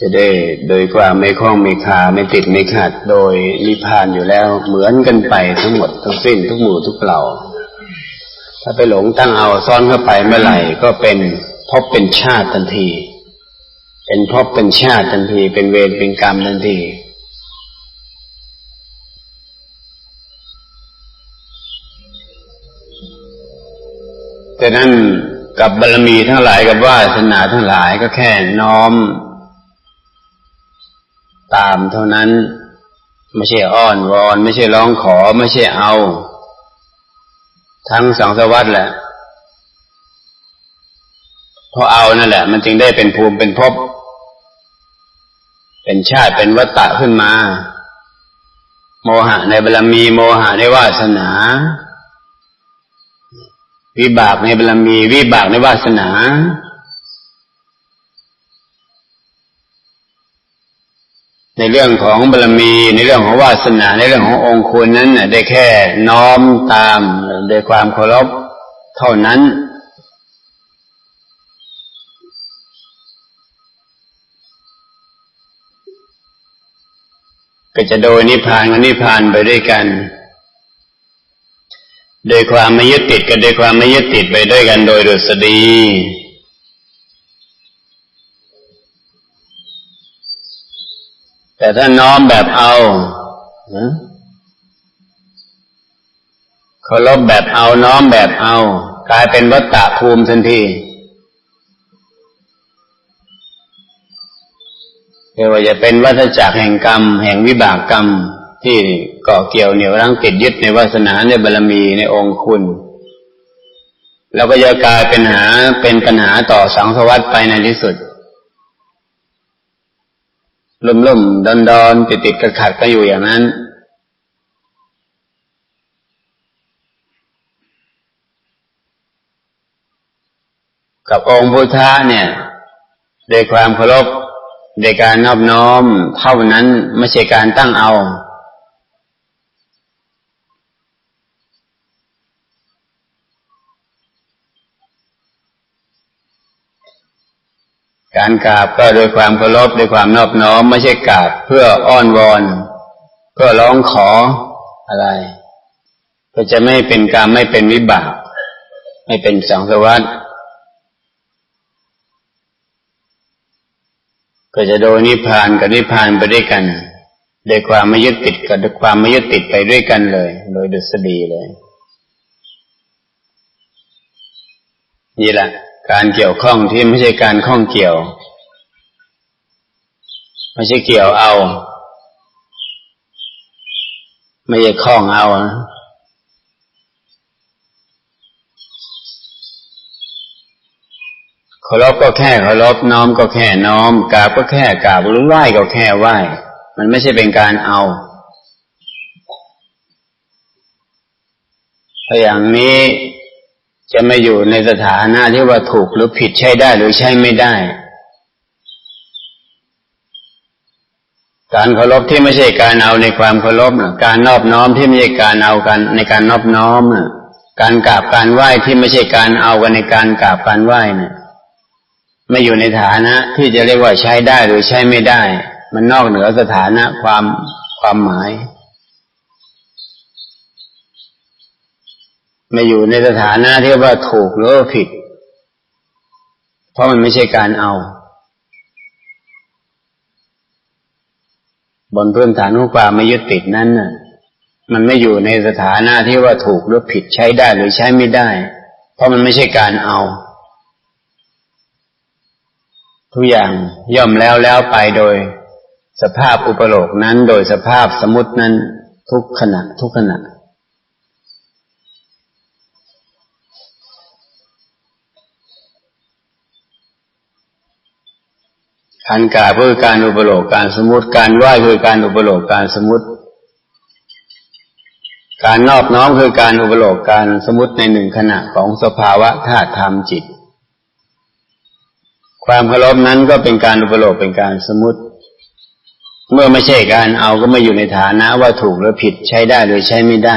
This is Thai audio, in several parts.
จะได้โดยความไม่คล้องไม่คาไม่ติดไม่ขัดโดยนิพพานอยู่แล้วเหมือนกันไปทั้งหมดทั้งสิ้นทุกหมู่ทุกเหล่า ถ้าไปหลงตั้งเอาซ่อนเข้าไปเมื่อไหร่ก็เป็นพบเป็นชาติทันที เป็นพบเป็นชาติทันที เป็นเวรเป็นกรรมทันทีแต่นั้นกับบารมีทั้งหลายกับวาสนาทั้งหลายก็แค่น้อม ตามเท่านั้น ไม่ใช่อ้อนวอน ไม่ใช่ร้องขอ ไม่ใช่เอา ทั้งสองสวัสดิ์แหละพอเอานั่นแหละ มันจึงได้เป็นภูมิเป็นภพเป็นชาติเป็นวัตตะขึ้นมา โมหะในบารมี โมหะในวาสนา วิบากในบารมี วิบากในวาสนา ในเรื่องของบารมี ในเรื่องของวาสนาในเรื่องขององค์คุณนั้นได้แค่น้อมตามโดยความเคารพเท่านั้น ก็จะโดยนิพพานกับนิพพานไปด้วยกัน โดยความไม่ยึดติดกันโดยความไม่ยึดติดไปด้วยกันโดยดุษฎี แต่ถ้าน้อมแบบเอาเคารพแบบเอาน้อมแบบเอา กลายเป็นวัตตะภูมิทันทีเรียกว่าจะเป็นวัฏจักรแห่งกรรม แห่งวิบากกรรม ที่เกาะเกี่ยวเหนี่ยวรั้งติดยึดในวาสนาในบารรมีในองค์คุณ แล้วก็จะกลายเป็นหาเป็นปัญหาต่อสังสวัสดิ์ไปในที่สุด ลุ่มล่มดอนดอนติดติดขัดขัดก็อยู่อย่างนั้น กับองค์พุทธะเนี่ยโดยความเคารพด้วยการนอบน้อมเท่านั้นไม่ใช่การตั้งเอา การกราบก็โดยความเคารพโดยความนอบน้อมไม่ใช่กราบเพื่ออ้อนวอน เพื่อร้องขออะไร ก็จะไม่เป็นกรรมไม่เป็นวิบาก ไม่เป็นสังสวัสดิ์ก็จะโดยนิพพานกับนิพพานไปด้วยกัน โดยความไม่ยึดติดกับความไม่ยึดติดไปด้วยกันเลย โดยดุษฎีเลย นี่แหละ การเกี่ยวข้องที่ไม่ใช่การข้องเกี่ยว ไม่ใช่เกี่ยวเอา ไม่ใช่ข้องเอาเคารพก็แค่เคารพน้อมก็แค่น้อมกราบก็แค่กราบหรือไหว้ก็แค่ไหว้มันไม่ใช่เป็นการเอาถ้าอย่างนี้ จะไม่อยู่ในสถานะที่ว่าถูกหรือผิดใช่ได้หรือใช่ไม่ได้ การเคารพที่ไม่ใช่การเอาในความเคารพการนอบน้อมที่ไม่ใช่การเอากันในการนอบน้อมการกราบการไหว้ที่ไม่ใช่การเอากันในการกราบการไหว้นะไม่อยู่ในฐานะที่จะเรียกว่าใช้ได้หรือใช้ไม่ได้ มันนอกเหนือสถานะความความหมาย ไม่อยู่ในสถานะที่ว่าถูกหรือว่าผิด เพราะมันไม่ใช่การเอา บนพื้นฐานของความไม่ยึดติดนั้นน่ะ มันไม่อยู่ในสถานะที่ว่าถูกหรือผิดใช้ได้หรือใช้ไม่ได้ เพราะมันไม่ใช่การเอา ทุกอย่างย่อมแล้วแล้วไปโดย สภาพอุปโลกนั้น โดยสภาพสมุตินั้น ทุกขณะทุกขณะ การกาเพื่อการอุปโลกการสมมติการไหว้คือการอุปโลกการสมมติ การนอบน้อมคือการอุปโลกการสมมติในหนึ่งขณะของสภาวะธาตุธรรมจิต ความเคารพนั้นก็เป็นการอุปโลกเป็นการสมมติ เมื่อไม่ใช่การเอาก็ไม่อยู่ในฐานะว่าถูกหรือผิดใช้ได้หรือใช้ไม่ได้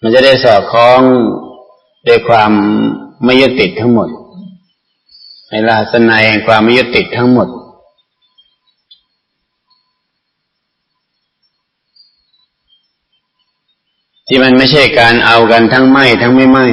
มันจะได้สอดคล้อง ด้วยความไม่ยึดติดทั้งหมด ในลาสนายแห่งความไม่ยึดติดทั้งหมด ที่มันไม่ใช่การเอากันทั้งไม่ทั้งไม่ไม่